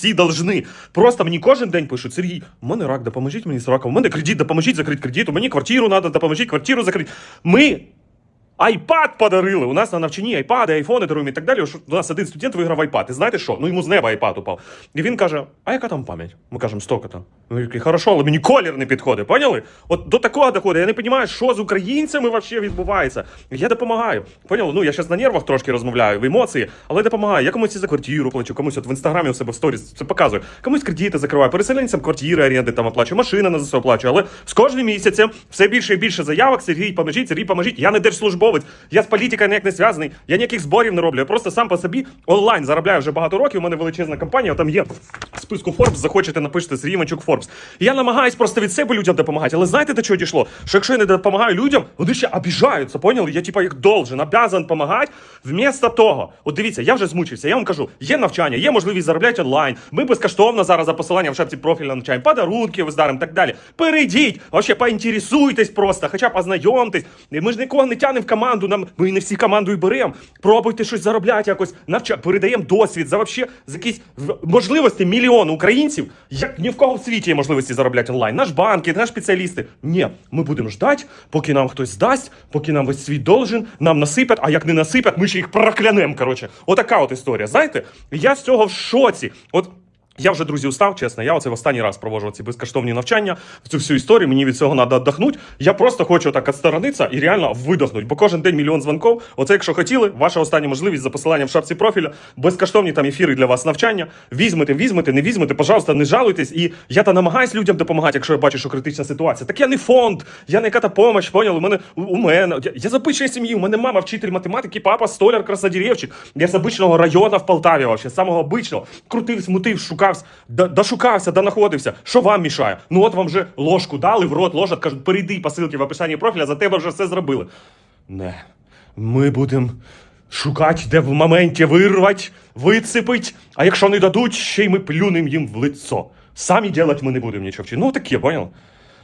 всі должны. Просто мені кожен день пишуть: Сергій, у мене рак, допоможіть мені з раком, у мене кредит, допоможіть закрити кредит, у мені квартиру треба, допоможіть квартиру закрити. Ми айпад подарили. У нас на навчанні айпади, айфони даруємо і так далі. У нас один студент виграв айпад. І знаєте що? Ну йому з неба айпад упав. І він каже: А яка там пам'ять? Ми кажемо, столько там. Він такий, хорошо, але мені колір не підходить. Поняли? От до такого доходить. Я не розумію, що з українцями взагалі відбувається. Я допомагаю. Поняли? Ну я зараз на нервах трошки розмовляю, в емоції, але допомагаю. Я комусь за квартиру плачу, комусь от в інстаграмі у себе в сторіс це показую. Комусь кредити закриваю, переселенцям квартири, оренди там оплачую, машина на ЗСУ оплачую. Але з кожним місяцем все більше і більше заявок. Сергій, поможіть, Сергій, поможіть. Я не держслужбовець, я з політикою ніяк не зв'язаний, я ніяких зборів не роблю. Я просто сам по собі онлайн заробляю вже багато років. У мене величезна компанія, там є в списку Forbes, захочете, напишете Сергій Манчук Forbes. Я намагаюсь просто від себе людям допомагати. Але знаєте, до чого дійшло? Що якщо я не допомагаю людям, вони ще обіжаються, поняли? Я типа їх должен, обязан допомагати. Вмісто того, от дивіться, я вже змучився. Я вам кажу, є навчання, є можливість заробляти онлайн. Ми безкоштовно зараз за посиланням в шапці профіля навчаємо, подарунки ви здаримо, так далі. Перейдіть, вообще поінтересуйтесь просто, хоча б ознайомтесь. Ми ж нікого не тянемо в команду. Нам ми не всі команду і беремо. Пробуйте щось заробляти якось, навча, передаємо досвід за вообще за якісь можливості мільйон українців. Як ні в кого в світі є можливості заробляти онлайн. Наш банки, наш спеціалісти. Ні, ми будемо ждати, поки нам хтось здасть, поки нам весь світ должен, нам насипять, а як не насипять, ми ще їх проклянемо. Коротше, отака от історія. Знаєте, я з цього в шоці. От. Я вже друзі устав, чесно. Я оце в останній раз проводжу ці безкоштовні навчання цю всю історію. Мені від цього треба віддохнути. Я просто хочу так відсторонитися і реально видохнути. Бо кожен день мільйон дзвонків. Оце, якщо хотіли, ваша остання можливість за посиланням в шапці профіля, безкоштовні там ефіри для вас навчання. Візьмете, візьмете, не візьмете, пожалуйста, не жалуйтесь. І я та намагаюсь людям допомагати, якщо я бачу, що критична ситуація. Так я не фонд, я не яка-та помощь, поняли? У мене у, мене. Я, я з сім'ї, у мене мама вчитель математики, папа столяр, красодеревчик. Я з обичного району в Полтаві, вообще, самого обичного. Крутив, смутив, шукався, до- дошукався, донаходився. Що вам мішає? Ну от вам вже ложку дали, в рот ложать, кажуть, перейди по ссылці в описанні профіля, за тебе вже все зробили. Не. Ми будемо шукати, де в моменті вирвать, вицепить, а якщо не дадуть, ще й ми плюнем їм в лицо. Самі делать ми не будемо нічого вчити. Ну таке, понял?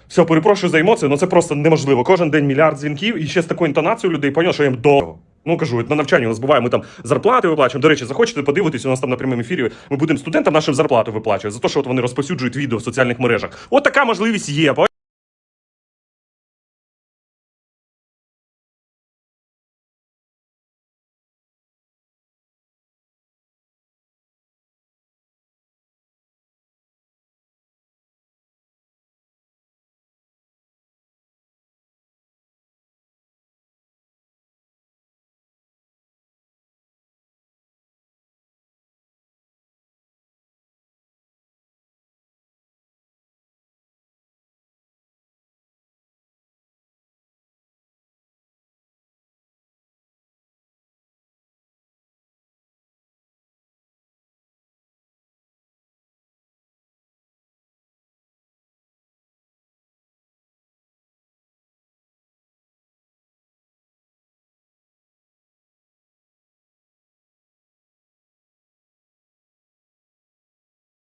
Все, перепрошую за емоції, але це просто неможливо. Кожен день мільярд дзвінків і ще з такою інтонацією людей поняв, що їм дорого. Ну кажу, на навчанні у нас буває, ми там зарплати виплачуємо. До речі, захочете подивитись, у нас там на прямому ефірі. Ми будемо студентам нашим зарплату виплачувати за те, що от вони розповсюджують відео в соціальних мережах. От така можливість є.